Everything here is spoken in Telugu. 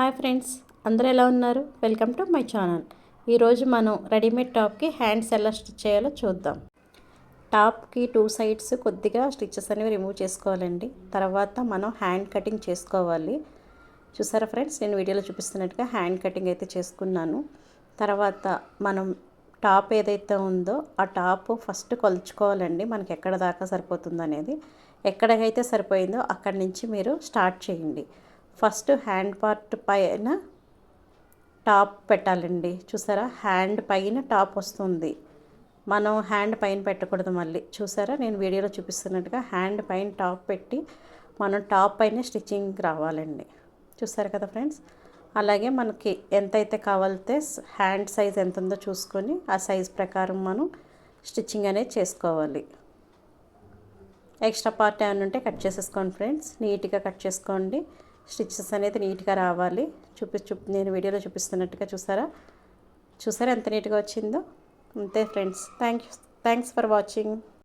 హాయ్ ఫ్రెండ్స్ అందరూ ఎలా ఉన్నారు? Welcome to my channel. ఈరోజు మనం రెడీమేడ్ టాప్కి హ్యాండ్స్ ఎలా స్టిచ్ చేయాలో చూద్దాం. టాప్కి టూ సైడ్స్ కొద్దిగా స్టిచెస్ అనేవి రిమూవ్ చేసుకోవాలండి. తర్వాత మనం హ్యాండ్ కటింగ్ చేసుకోవాలి. చూసారా ఫ్రెండ్స్ నేను వీడియోలో చూపిస్తున్నట్టుగా హ్యాండ్ కటింగ్ అయితే చేసుకున్నాను. తర్వాత మనం టాప్ ఏదైతే ఉందో ఆ టాప్ ఫస్ట్ కొలుచుకోవాలండి. మనకి ఎక్కడ దాకా సరిపోతుందనేది. ఎక్కడైతే ఎక్కడికైతే సరిపోయిందో అక్కడి నుంచి మీరు స్టార్ట్ చేయండి. ఫస్ట్ హ్యాండ్ పార్ట్ పైన టాప్ పెట్టాలండి. చూసారా? హ్యాండ్ పైన టాప్ వస్తుంది. మనం హ్యాండ్ పైన పెట్టకూడదు మళ్ళీ. చూసారా? నేను వీడియోలో చూపిస్తున్నట్టుగా హ్యాండ్ పైన టాప్ పెట్టి మనం టాప్ పైన స్టిచ్చింగ్ రావాలండి. చూసారు కదా ఫ్రెండ్స్? అలాగే మనకి ఎంతైతే కావాలితే హ్యాండ్ సైజ్ ఎంత ఉందో చూసుకొని ఆ సైజ్ ప్రకారం మనం స్టిచ్చింగ్ అనేది చేసుకోవాలి. ఎక్స్ట్రా పార్ట్ ఏమైనా ఉంటే కట్ చేసేసుకోండి ఫ్రెండ్స్. నీట్గా కట్ చేసుకోండి. స్టిచ్చెస్ అనేది నీట్గా రావాలి. చూపి చూ నేను వీడియోలో చూపిస్తున్నట్టుగా చూసారా? చూసారా ఎంత నీట్గా వచ్చిందో? అంతే friends. Thank you thanks for watching.